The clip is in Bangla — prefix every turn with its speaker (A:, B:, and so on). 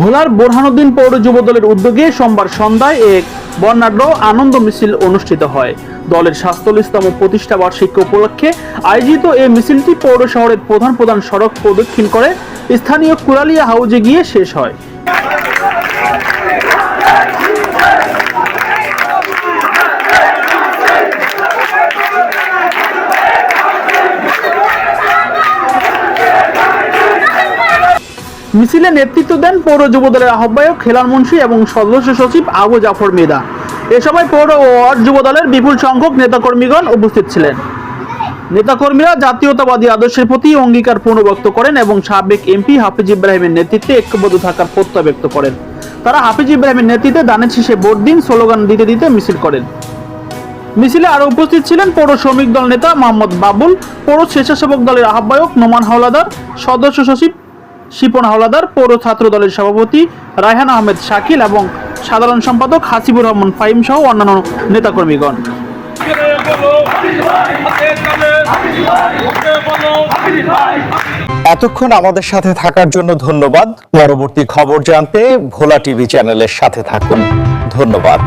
A: ভোলার বোরহানুদ্দিন পৌর যুব দলের উদ্যোগে সোমবার সন্ধ্যায় এক বর্ণাঢ্য আনন্দ মিছিল অনুষ্ঠিত হয়। দলের স্বাস্থ্যলিস্তম প্রতিষ্ঠা বার্ষিকী উপলক্ষে আয়োজিত এই মিছিলটি পৌর শহরের প্রধান প্রধান সড়ক প্রদক্ষিণ করে। স্থানীয় কুরালিয়া হাউজে গিয়ে শেষ হয়। মিছিলে নেতৃত্ব দেন পৌর যুব দলের আহ্বায়ক খেলার মুন্সি এবং সদস্য সচিব আবু জাফর মেদা এ সময় পৌর ও ওয়ার্ড যুব দলের বিপুল সংখ্যক নেতাকর্মীগণ উপস্থিত ছিলেন। নেতাকর্মীরা জাতীয়তাবাদী আদর্শের প্রতি অঙ্গীকার পুনর্ব্যক্ত করেন এবং সাবেক এমপি হাফিজ ইব্রাহিমের নেতৃত্বে ঐক্যবদ্ধ থাকার প্রত্যয় ব্যক্ত করেন। তারা হাফিজ ইব্রাহিমের নেতৃত্বে দানের শীষে ভোট দিন স্লোগান দিতে দিতে মিছিল করেন। মিছিলে আরও উপস্থিত ছিলেন পৌর শ্রমিক দল নেতা মোহাম্মদ বাবুল, পৌর স্বেচ্ছাসেবক দলের আহ্বায়ক নোমান হাওলাদার, সদস্য সচিব শিপন হাওলাদার, পৌর ছাত্র দলের সভাপতি রায়হান আহমেদ শাকিল এবং সাধারণ সম্পাদক হাসিবুর রহমান ফাইম সহ অন্যান্য নেতাকর্মীগণ।
B: এতক্ষণ আমাদের সাথে থাকার জন্য ধন্যবাদ। পরবর্তী খবর জানতে ভোলা টিভি চ্যানেলের সাথে থাকুন। ধন্যবাদ।